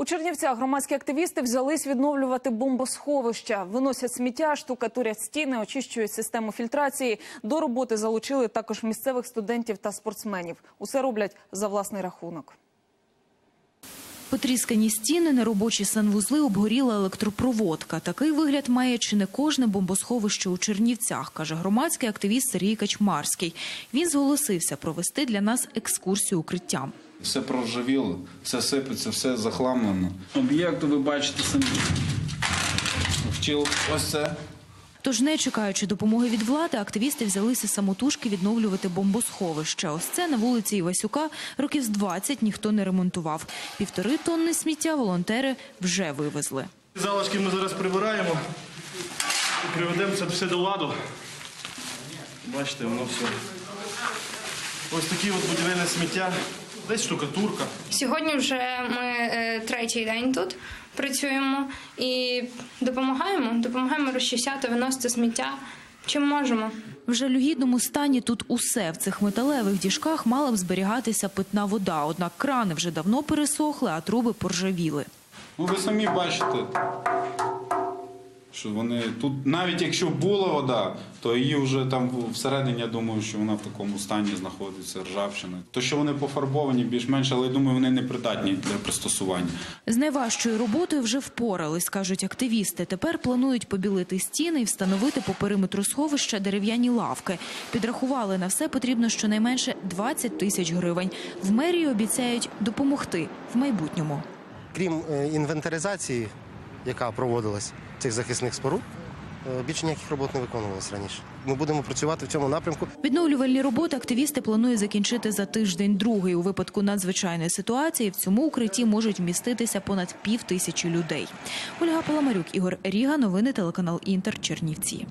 У Чернівцях громадські активісти взялись відновлювати бомбосховища, виносять сміття, штукатурять стіни, очищують систему фільтрації. До роботи залучили також місцевих студентів та спортсменів. Усе роблять за власний рахунок. Потріскані стіни, неробочі санвузли, обгоріла електропроводка. Такий вигляд має чи не кожне бомбосховище у Чернівцях, каже громадський активіст Сергій Качмарський. Він зголосився провести для нас екскурсію укриттям. Все проржавіло, все сипеться, все захламлено. Об'єкту ви бачите самі. Вчил ось це. Тож, не чекаючи допомоги від влади, активісти взялися самотужки відновлювати бомбосховище. Ось це на вулиці Івасюка років з 20 ніхто не ремонтував. Півтори тонни сміття волонтери вже вивезли. Залишки ми зараз прибираємо і приведемо це все до ладу. Бачите, воно все. Ось такі от будівельне сміття, десь штукатурка. Сьогодні вже ми е, третій день тут працюємо і допомагаємо. Допомагаємо розчищати, виносити сміття. Чим можемо. В жалюгідному стані тут усе. В цих металевих діжках мала б зберігатися питна вода. Однак крани вже давно пересохли, а труби поржавіли. Ну ви самі бачите, що вони тут, навіть якщо була вода, то її вже там всередині, я думаю, що вона в такому стані знаходиться, ржавчина. То, що вони пофарбовані більш-менш, але я думаю, вони не придатні для пристосування. З найважчою роботою вже впорались, кажуть активісти. Тепер планують побілити стіни і встановити по периметру сховища дерев'яні лавки. Підрахували на все потрібно щонайменше 20 тисяч гривень. В мерії обіцяють допомогти в майбутньому. Крім е, інвентаризації, яка проводилась цих захисних споруд, е, більше ніяких робот не виконувалось раніше. Ми будемо працювати в цьому напрямку. Відновлювальні роботи активісти планують закінчити за тиждень. Другий у випадку надзвичайної ситуації в цьому укритті можуть вміститися понад пів тисячі людей. Ольга Паламарюк, Ігор Ріга, новини телеканал Інтер, Чернівці.